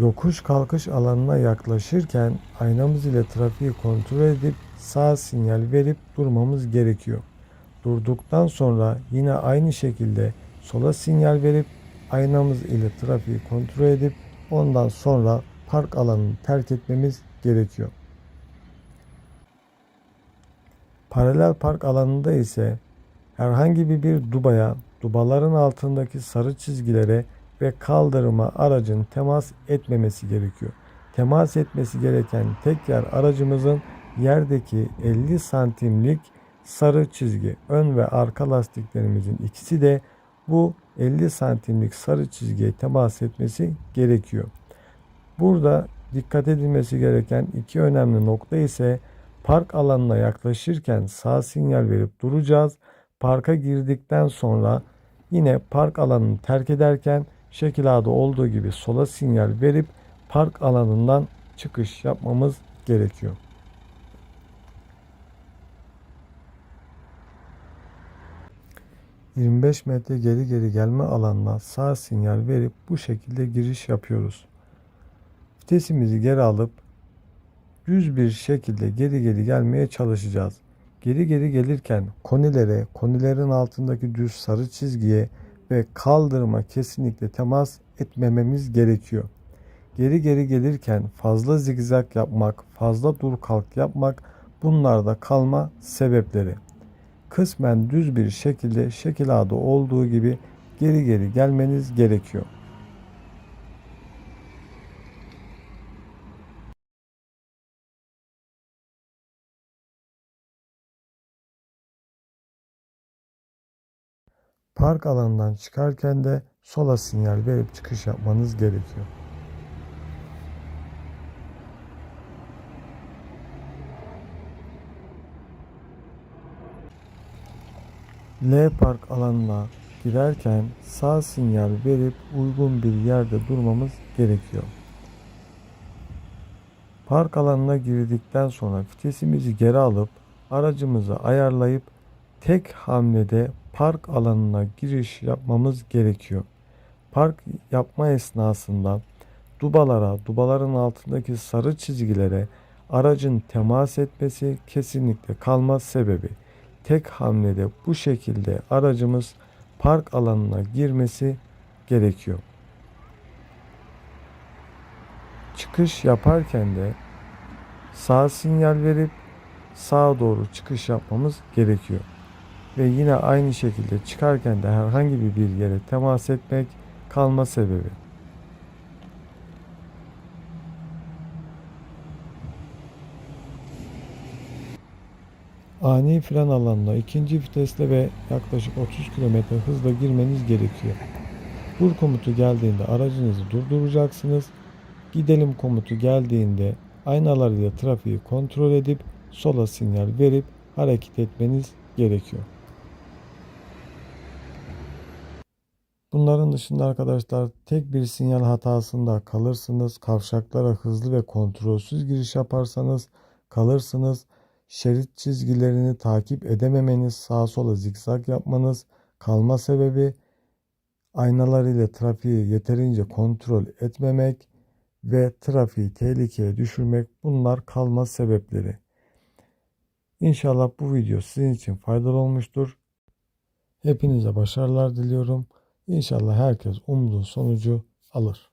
Yokuş kalkış alanına yaklaşırken aynamız ile trafiği kontrol edip sağ sinyal verip durmamız gerekiyor. Durduktan sonra yine aynı şekilde sola sinyal verip aynamız ile trafiği kontrol edip ondan sonra park alanını terk etmemiz gerekiyor. Paralel park alanında ise herhangi bir dubaya, dubaların altındaki sarı çizgilere ve kaldırıma aracın temas etmemesi gerekiyor. Temas etmesi gereken tek yer aracımızın yerdeki 50 santimlik sarı çizgi. Ön ve arka lastiklerimizin ikisi de bu 50 santimlik sarı çizgiye temas etmesi gerekiyor. Burada dikkat edilmesi gereken iki önemli nokta ise park alanına yaklaşırken sağ sinyal verip duracağız. Parka girdikten sonra yine park alanını terk ederken şekil A'da olduğu gibi sola sinyal verip park alanından çıkış yapmamız gerekiyor. ...25 metre geri geri gelme alanına sağ sinyal verip bu şekilde giriş yapıyoruz. Vitesimizi geri alıp düz bir şekilde geri geri gelmeye çalışacağız. Geri geri gelirken konilere, konilerin altındaki düz sarı çizgiye ve kaldırıma kesinlikle temas etmememiz gerekiyor. Geri geri gelirken fazla zigzag yapmak, fazla dur kalk yapmak bunlar da kalma sebepleri. Kısmen düz bir şekilde şekil A'da olduğu gibi geri geri gelmeniz gerekiyor. Park alanından çıkarken de sola sinyal verip çıkış yapmanız gerekiyor. L park alanına girerken sağ sinyal verip uygun bir yerde durmamız gerekiyor. Park alanına girdikten sonra vitesimizi geri alıp aracımızı ayarlayıp tek hamlede park alanına giriş yapmamız gerekiyor. Park yapma esnasında dubalara, dubaların altındaki sarı çizgilere aracın temas etmesi kesinlikle kalmaz sebebi. Tek hamlede bu şekilde aracımız park alanına girmesi gerekiyor. Çıkış yaparken de sağ sinyal verip sağa doğru çıkış yapmamız gerekiyor. Ve yine aynı şekilde çıkarken de herhangi bir yere temas etmek kalma sebebi. Ani fren alanına ikinci vitesle ve yaklaşık 30 km hızla girmeniz gerekiyor. Dur komutu geldiğinde aracınızı durduracaksınız. Gidelim komutu geldiğinde aynalarıyla trafiği kontrol edip sola sinyal verip hareket etmeniz gerekiyor. Bunların dışında arkadaşlar tek bir sinyal hatasında kalırsınız. Kavşaklara hızlı ve kontrolsüz giriş yaparsanız kalırsınız. Şerit çizgilerini takip edememeniz, sağa sola zikzak yapmanız kalma sebebi aynalar ile trafiği yeterince kontrol etmemek ve trafiği tehlikeye düşürmek bunlar kalma sebepleri. İnşallah bu video sizin için faydalı olmuştur. Hepinize başarılar diliyorum. İnşallah herkes umduğu sonucu alır.